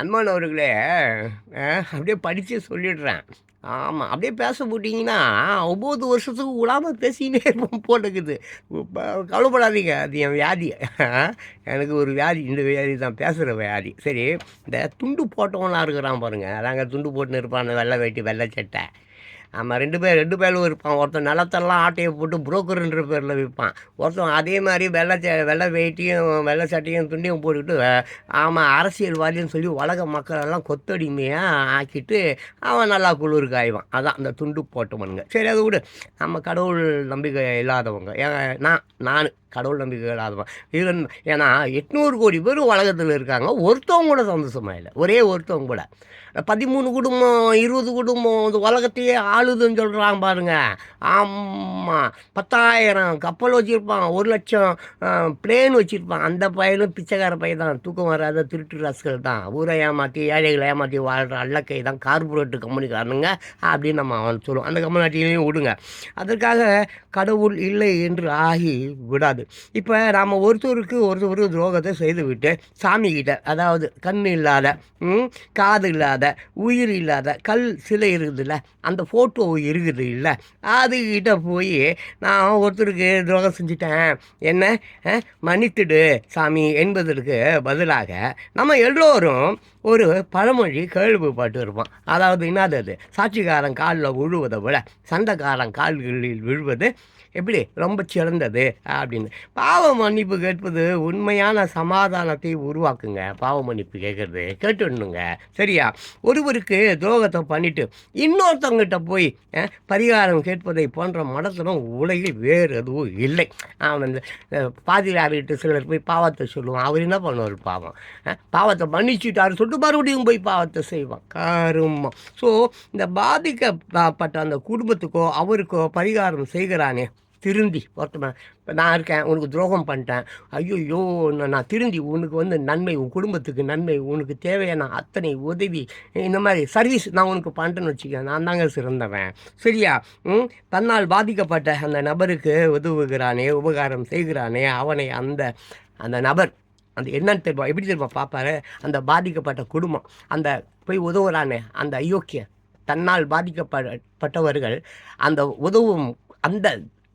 அன்பான் அவர்களே அப்படியே படித்து சொல்லிடுறேன். ஆமாம் அப்படியே பேச போட்டிங்கன்னா ஒம்பது வருஷத்துக்கு விடாமல் பேசிக்கிட்டே இருப்போம் போட்டுக்குது. கவலைப்படாதீங்க அது என் வியாதி. எனக்கு ஒரு வியாதி இந்த வியாதி தான் பேசுகிற வியாதி. சரி இந்த துண்டு போட்டவங்களாம் இருக்கிறான் பாருங்கள் அதாங்க துண்டு போட்டுன்னு இருப்பான் வெள்ளை வேட்டி வெள்ளை சட்டை. ஆமாம் ரெண்டு பேர் ரெண்டு பேரும் இருப்பான். ஒருத்தன் நிலத்தெல்லாம் ஆட்டையை போட்டு புரோக்கருன்ற பேரில் விற்பான் ஒருத்தன் அதே மாதிரி வெள்ளை ச வெள்ளை வேட்டியும் வெள்ளை சட்டையும் துண்டியும் போட்டுக்கிட்டு ஆமாம் அரசியல்வாதின்னு சொல்லி உலக மக்களெல்லாம் கொத்தடிமையாக ஆக்கிட்டு அவன் நல்லா குளிர் காய்வான் அதான் அந்த துண்டு போட்டவனுங்க. சரி அதை விடு. நம்ம கடவுள் நம்பிக்கை இல்லாதவங்க. ஏன் நான் நான். கடவுள் நம்பிக்கை இல்லாதவன் இது ஏன்னா எட்நூறு கோடி பேர் உலகத்தில் இருக்காங்க. ஒருத்தவங்க கூட சந்தோஷமாக இல்லை. ஒரே ஒருத்தவங்க கூட. பதிமூணு குடும்பம் இருபது குடும்பம் இந்த உலகத்தையே ஆளுதுன்னு சொல்கிறாங்க பாருங்க. ஆமாம் பத்தாயிரம் கப்பல் வச்சுருப்பான் ஒரு லட்சம் பிளேன் வச்சுருப்பான் அந்த பையனும் பிச்சைக்கார பையன் தான். தூக்கம் வராத திருட்டு ரசிகள் தான். ஊரை ஏமாற்றி ஏழைகளை ஏமாற்றி வாழ்கிற அல்லக்கை தான் கார்பரேட் கம்பெனிக்காரனுங்க அப்படின்னு நம்ம அவன் சொல்லுவோம். அந்த கம்பெனிலையும் விடுங்க. அதற்காக கடவுள் இல்லை என்று ஆகி விடாது இப்போ நாம் ஒருத்தருக்கு ஒருத்தர் துரோகத்தை செய்துவிட்டு சாமிக்கிட்ட அதாவது கண் இல்லாத காது இல்லாத உயிர் இல்லாத கல் சிலை இருக்குதுல்ல அந்த ஃபோட்டோ இருக்குது இல்லை அதுக்கிட்ட போய் நான் ஒருத்தருக்கு துரோகம் செஞ்சிட்டேன். என்ன? மன்னித்துடு சாமி என்பதற்கு பதிலாக நம்ம எல்லோரும் ஒரு பழமொழி கேள்விப்பட்டு இருப்போம். அதாவது என்னது அது? சாட்சிக்காரன் காலில் விழுவதை விட சண்டைக்காரன் கால்களில் விழுவது எப்படி? ரொம்ப சிறந்தது அப்படின்னு. பாவ மன்னிப்பு கேட்பது உண்மையான சமாதானத்தை உருவாக்குங்க. பாவ மன்னிப்பு கேட்கறது கேட்டுடணுங்க சரியா? ஒருவருக்கு துரோகத்தை பண்ணிட்டு இன்னொருத்தவங்கிட்ட போய் பரிகாரம் கேட்பதை போன்ற மடத்தனம் உலகில் வேறு எதுவும் இல்லை. அவன் இந்த பாதிரியார்கிட்ட சிலர் போய் பாவத்தை சொல்லுவான். அவர் என்ன பண்ணுவார் பாவம்? பாவத்தை மன்னிச்சுட்டாரு சொல்லிட்டு மறுபடியும் போய் பாவத்தை செய்வான். கருமம். ஸோ இந்த பாதிக்கப்பட்ட அந்த குடும்பத்துக்கோ அவருக்கோ பரிகாரம் செய்கிறானே திருந்தி. ஒருத்தவன் இப்போ நான் இருக்கேன் உனக்கு துரோகம் பண்ணிட்டேன். ஐயோ நான் திருந்தி உனக்கு வந்து நன்மை உன் குடும்பத்துக்கு நன்மை உனக்கு தேவையான அத்தனை உதவி இந்த மாதிரி சர்வீஸ் நான் உனக்கு பண்ணிட்டேன்னு வச்சுக்கேன் நான் தாங்க சிறந்தவன். சரியா? தன்னால் பாதிக்கப்பட்ட அந்த நபருக்கு உதவுகிறானே உபகாரம் செய்கிறானே அவனை அந்த அந்த நபர் அந்த என்னன்னு தெரியுமா எப்படி தெரியுமா பார்ப்பாரு? அந்த பாதிக்கப்பட்ட குடும்பம் அந்த போய் உதவுறானே அந்த அயோக்கிய தன்னால் பாதிக்கப்பட்டவர்கள் அந்த உதவும் அந்த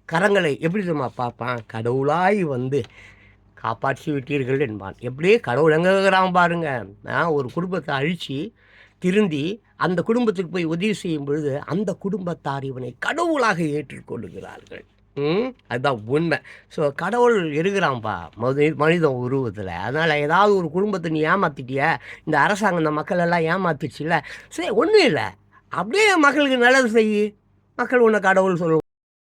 கரங்களை எப்படி தெரியுமா பார்ப்பான்? கடவுளாய் வந்து காப்பாற்றி விட்டீர்கள் என்பான். எப்படியே கடவுள் எங்கே இருக்கிறான் பாருங்க. நான் ஒரு குடும்பத்தை அழித்து திருந்தி அந்த குடும்பத்துக்கு போய் உதவி செய்யும் பொழுது அந்த குடும்பத்தார் இவனை கடவுளாக ஏற்றுக்கொள்ளுகிறார்கள் ம் அதுதான் உண்மை. ஸோ கடவுள் இருக்கிறான்ப்பா மது மனிதன் உருவத்தில். அதனால் ஏதாவது ஒரு குடும்பத்தை நீ ஏமாற்றிட்டிய இந்த அரசாங்கம் இந்த மக்கள் எல்லாம் ஏமாத்திடுச்சுல்ல? சரி ஒன்றும் இல்லை. அப்படியே மக்களுக்கு நல்லது செய். மக்கள் உன்னை கடவுள் சொல்லுவோம்